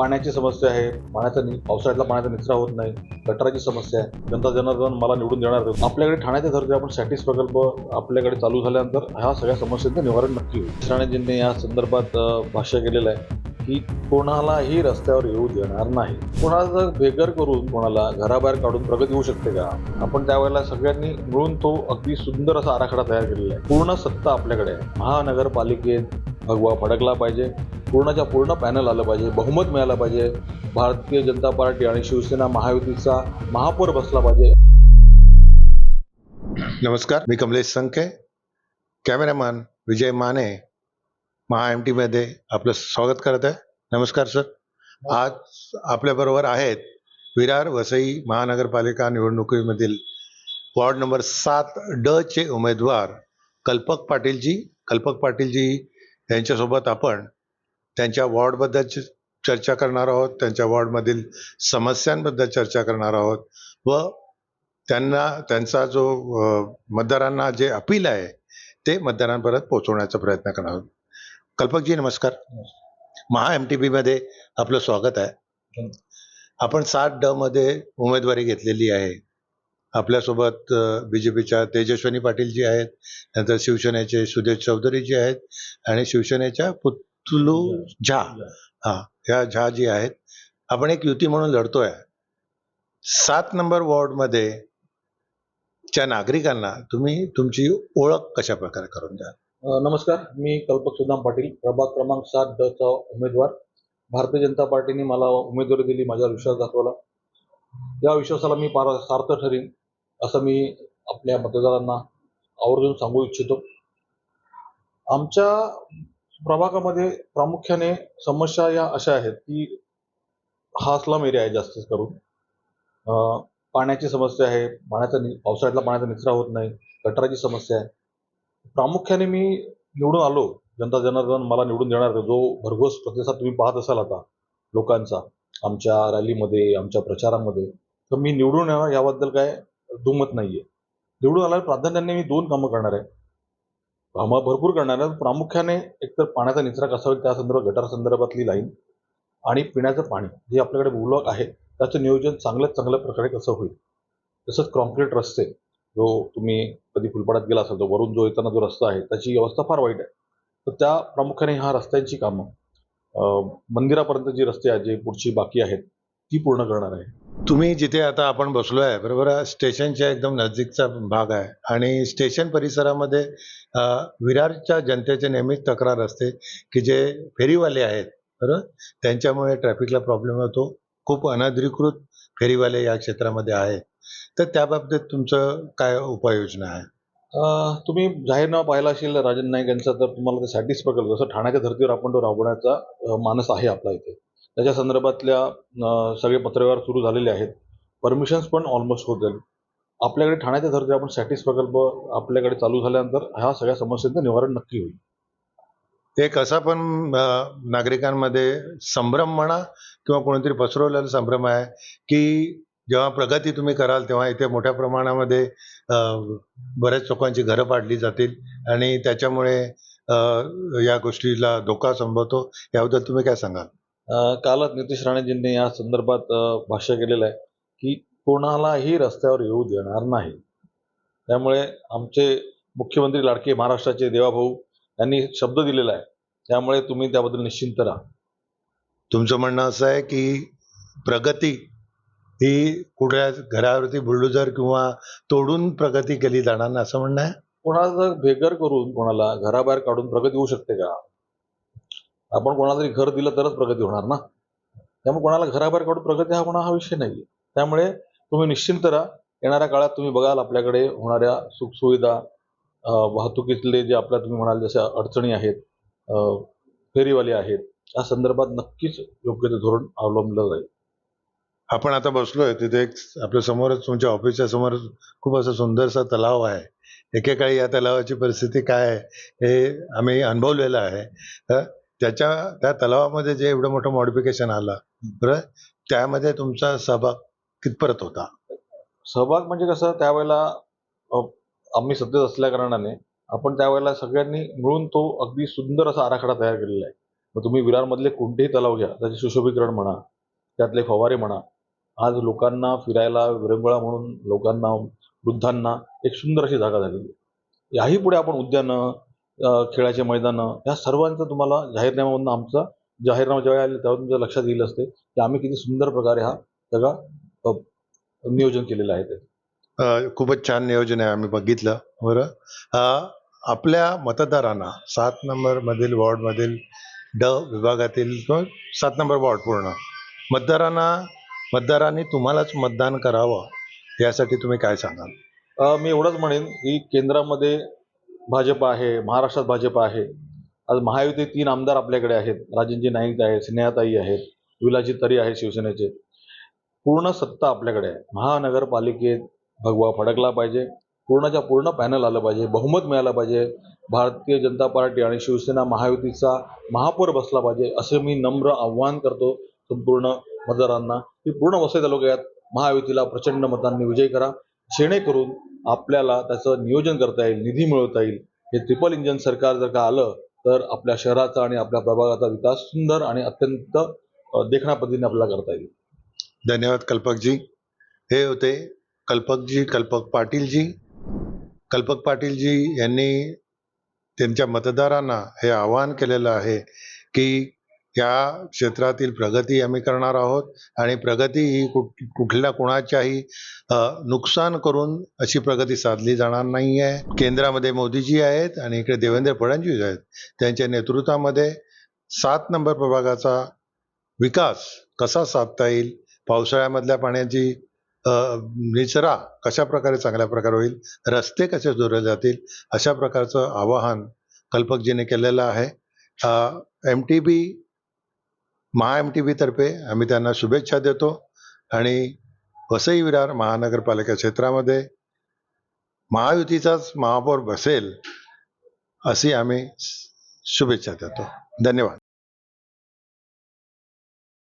पाण्याची समस्या आहे पाण्याचा नि- पावसाळ्यातला पाण्याचा निचरा होत नाही गटाराची समस्या आहे जनता जनार्दन मला निवडून देणार आपल्याकडे ठाण्याच्या धर्ती आपण सॅटिस प्रकल्प आपल्याकडे चालू झाल्यानंतर ह्या सगळ्या समस्यांचं निवारण नक्की होईल. ठाणेजींनी या संदर्भात भाष्य केलेलं आहे की कोणालाही रस्त्यावर येऊ देणार नाही. कोणाला बेघर करून कोणाला घराबाहेर काढून प्रगती होऊ शकते का? आपण त्यावेळेला सगळ्यांनी मिळून तो अगदी सुंदर असा आराखडा तयार केलेला आहे. पूर्ण सत्ता आपल्याकडे आहे. महानगरपालिकेत भगवा फडकला पाहिजे. पूर्णच्या पूर्ण पॅनल आलं पाहिजे बहुमत मिळालं पाहिजे. भारतीय जनता पार्टी आणि शिवसेना महायुतीचा महापौर बसला पाहिजे. नमस्कार मी कमलेश संखे कॅमेरामॅन विजय माने महा एम टीमध्ये आपलं स्वागत करत आहे. नमस्कार सर. आज आपल्याबरोबर आहेत विरार वसई महानगरपालिका निवडणुकीमधील वॉर्ड नंबर सात ड चे उमेदवार कल्पक पाटीलजी. कल्पक पाटीलजी यांच्यासोबत आपण त्यांच्या वॉर्डबद्दल च- चर्चा करणार आहोत. त्यांच्या वॉर्डमधील समस्यांबद्दल चर्चा करणार आहोत. व त्यांना त्यांचा जो मतदारांना जे अपील आहे ते मतदारांपर्यंत पोहोचवण्याचा प्रयत्न करणार आहोत. कल्पकजी नमस्कार. महा एम टी बीमध्ये आपलं स्वागत आहे. आपण सात ड मध्ये उमेदवारी घेतलेली आहे. आपल्यासोबत बीजेपीच्या तेजस्विनी पाटील जी आहेत नंतर शिवसेनेचे सुदेश चौधरी जी आहेत आणि शिवसेनेच्या पुतलू झा हा ह्या झा जी आहेत आपण एक युती म्हणून लढतोय. सात नंबर वॉर्डमध्ये च्या नागरिकांना तुम्ही तुमची ओळख कशा प्रकारे करून द्या अ, नमस्कार मी कल्पक सुदाम पाटील प्रभाग क्रमांक सात ड चा उमेदवार. भारतीय जनता पार्टीने मला उमेदवारी दिली माझ्यावर विश्वास दाखवला. या विश्वासाला मी पार सार्थ ठरेन असं मी आपल्या मतदारांना आवर्जून सांगू इच्छितो. आमच्या प्रभागामध्ये प्रामुख्याने समस्या या अशा आहेत की हा स्लम एरिया आहे जास्त करून. पाण्याची समस्या आहे पाण्याचा नि- पावसाळ्यातला पाण्याचा निचरा होत नाही गटाराची समस्या आहे. प्रामुख्याने मी निवडून आलो जनता जनार्दन मला निवडून देणार जो भरघोस प्रतिसाद तुम्ही पाहत असाल आता लोकांचा आमच्या रॅलीमध्ये आमच्या प्रचारामध्ये तर मी निवडून येणार याबद्दल काय दुमत नाहीये. निवडून आल्यावर प्राधान्याने मी दोन कामं करणार आहे. कामं भरपूर करणार आहे प्रामुख्याने एकतर पाण्याचा निचरा कसा होईल त्या संदर्भात गटार संदर्भातली लाईन आणि पिण्याचं पाणी जे आपल्याकडे भूलॉक आहे. त्याचं नियोजन चांगल्यात चांगल्या प्रकारे कसं होईल? तसंच कॉन्क्रीट रस्ते जो तुम्ही कधी फुलपाड्यात गेला असाल तो वरून जो येताना जो रस्ता आहे त्याची अवस्था फार वाईट आहे. तर त्या प्रामुख्याने ह्या रस्त्यांची कामं मंदिरापर्यंत जी रस्ते आहेत जे पुढची बाकी आहेत ती पूर्ण करणार आहे. तुम्ही जिथे आता आपण बसलो आहे? बरोबर स्टेशनच्या एकदम नजदीकचा भाग आहे. आणि स्टेशन परिसरामध्ये विरारच्या जनतेचे नेहमीच तक्रार असते की जे फेरीवाले आहेत बरोबर? त्यांच्यामुळे ट्रॅफिकला प्रॉब्लेम होतो. खूप अनधिकृत फेरीवाले या क्षेत्रामध्ये आहेत. तर त्या बाबतीत तुमचं काय उपाययोजना आहे? तुम्ही तुम्ही जाहीरनामा पाहिला असेल राजन नाईक यांचा तर तुम्हाला ते सॅटिस्फाय जसं ठाण्याच्या धर्तीवर आपण तो राबवण्याचा मानस आहे आपला इथे. त्याच्या संदर्भातल्या सगळे पत्रव्यवहार सुरू झालेले आहेत. परमिशन्स पण ऑलमोस्ट होत जाईल आपल्याकडे ठाण्याच्या धर्तीवर आपण सॅटिस प्रकल्प आपल्याकडे चालू झाल्यानंतर ह्या सगळ्या समस्यांचं निवारण नक्की होईल. एक असा पण नागरिकांमध्ये संभ्रम म्हणा किंवा कोणीतरी पसरवलेला संभ्रम आहे की जेव्हा प्रगती तुम्ही कराल तेव्हा इथे मोठ्या प्रमाणामध्ये बऱ्याच लोकांची घरं पाडली जातील आणि त्याच्यामुळे या गोष्टीला धोका संभवतो. याबद्दल तुम्ही काय सांगाल? कालच नितीश राणेजींनी या संदर्भात भाष्य केलेलं आहे की कोणालाही रस्त्यावर येऊ देणार नाही. त्यामुळे आमचे मुख्यमंत्री लाडके महाराष्ट्राचे देवाभाऊ यांनी शब्द दिलेला आहे. त्यामुळे तुम्ही त्याबद्दल निश्चिंत राहा. तुमचं म्हणणं असं आहे की प्रगती ही कुठल्या घरावरती बुलडोजर किंवा तोडून प्रगती केली जाणार नाही असं म्हणणं आहे? कोणाला बेघर करून कोणाला घराबाहेर काढून प्रगती होऊ शकते का? आपण कोणाला तरी घर दिलं तरच प्रगती होणार ना? त्यामुळे कोणाला घराबाहेर काढून प्रगती हा कोणा हा विषय नाही त्यामुळे तुम्ही निश्चिंत राहा. येणाऱ्या काळात तुम्ही बघाल आपल्याकडे होणाऱ्या सुखसुविधा वाहतुकीतले जे आपल्या तुम्ही म्हणाल जशा अडचणी आहेत फेरीवाले आहेत या संदर्भात नक्कीच योग्य ते धोरण अवलंबलं जाईल. आपण आता बसलोय. तिथे एक आपल्या समोरच तुमच्या ऑफिसच्या समोर खूप असा सुंदरसा तलाव आहे. एकेकाळी या तलावाची परिस्थिती काय आहे हे आम्ही अनुभवलेलं आहे. तर त्याच्या त्या तलावामध्ये जे एवढं मोठं मॉडिफिकेशन आलं बरं त्यामध्ये तुमचा सहभाग कितपर्यंत होता? सहभाग म्हणजे कसं त्यावेळेला आम्ही सत्तेत असल्या कारणाने आपण त्यावेळेला सगळ्यांनी मिळून तो अगदी सुंदर असा आराखडा तयार केलेला आहे. मग तुम्ही विरारमधले कोणतेही तलाव घ्या त्याचे सुशोभीकरण म्हणा त्यातले फवारे म्हणा आज लोकांना फिरायला विरंगुळा म्हणून लोकांना वृद्धांना एक सुंदर अशी जागा झालेली आहे. याही पुढे आपण उद्यानं खेळाचे मैदानं या सर्वांचं तुम्हाला जाहीरनाम्यामधून आमचा जाहीरनामा जेव्हा आले तेव्हा तुमच्या लक्षात येईल असते की आम्ही किती सुंदर प्रकारे हा सगळा नियोजन केलेलं आहे ते. खूपच छान नियोजन आहे आम्ही बघितलं. बरं. आपल्या मतदारांना सात नंबर मधील वॉर्ड मधील ड विभागातील किंवा सात नंबर वॉर्ड पूर्ण मतदारांना मतदारांनी तुम्हालाच मतदान करावं यासाठी तुम्ही काय सांगाल? मी एवढंच म्हणेन की केंद्रामध्ये भाजप आहे महाराष्ट्रात भाजप आहे. आज महायुती तीन आमदार आपल्याकडे आहेत. राजनजी नाईक आहेत स्नेहाताई आहेत विलाजी तरी आहेत शिवसेनेचे. पूर्ण सत्ता आपल्याकडे आहे. महानगरपालिकेत भगवा फडकला पाहिजे. पूर्णच्या पूर्ण पॅनल आलं पाहिजे बहुमत मिळालं पाहिजे. भारतीय जनता पार्टी आणि शिवसेना महायुतीचा महापौर बसला पाहिजे असं मी नम्र आव्हान करतो संपूर्ण मतदारांना. की पूर्ण वसई तालुक्यात महायुतीला प्रचंड मतांनी विजय करा. जेणेकरून आपल्याला त्याचं नियोजन करता येईल निधी मिळवता येईल. हे ट्रिपल इंजन सरकार जर का आलं तर आपल्या शहराचा आणि आपल्या प्रभागाचा विकास सुंदर आणि अत्यंत देखण्या पद्धतीने आपल्याला करता येईल. धन्यवाद कल्पकजी. हे होते कल्पकजी कल्पक पाटीलजी. कल्पक पाटीलजी यांनी त्यांच्या मतदारांना हे आवाहन केलेलं आहे की या क्षेत्रातील प्रगती आम्ही करणार आहोत आणि प्रगती ही कुठ कुठल्या कुणाच्याही नुकसान करून अशी प्रगती साधली जाणार नाही आहे केंद्रामध्ये मोदीजी आहेत आणि इकडे देवेंद्र फडणवीस आहेत. त्यांच्या नेतृत्वामध्ये सात नंबर प्रभागाचा विकास कसा साधता येईल? पावसाळ्यामधल्या पाण्याची निचरा कशा प्रकारे चांगल्या प्रकारे होईल? रस्ते कसे जोडले जातील? अशा प्रकारचं आवाहन कल्पकजीने केलेलं आहे. M T B Maha M T व्हीतर्फे आम्ही त्यांना शुभेच्छा देतो आणि वसई विरार महानगरपालिका क्षेत्रामध्ये महायुतीचाच महापौर बसेल अशी आम्ही शुभेच्छा देतो. धन्यवाद.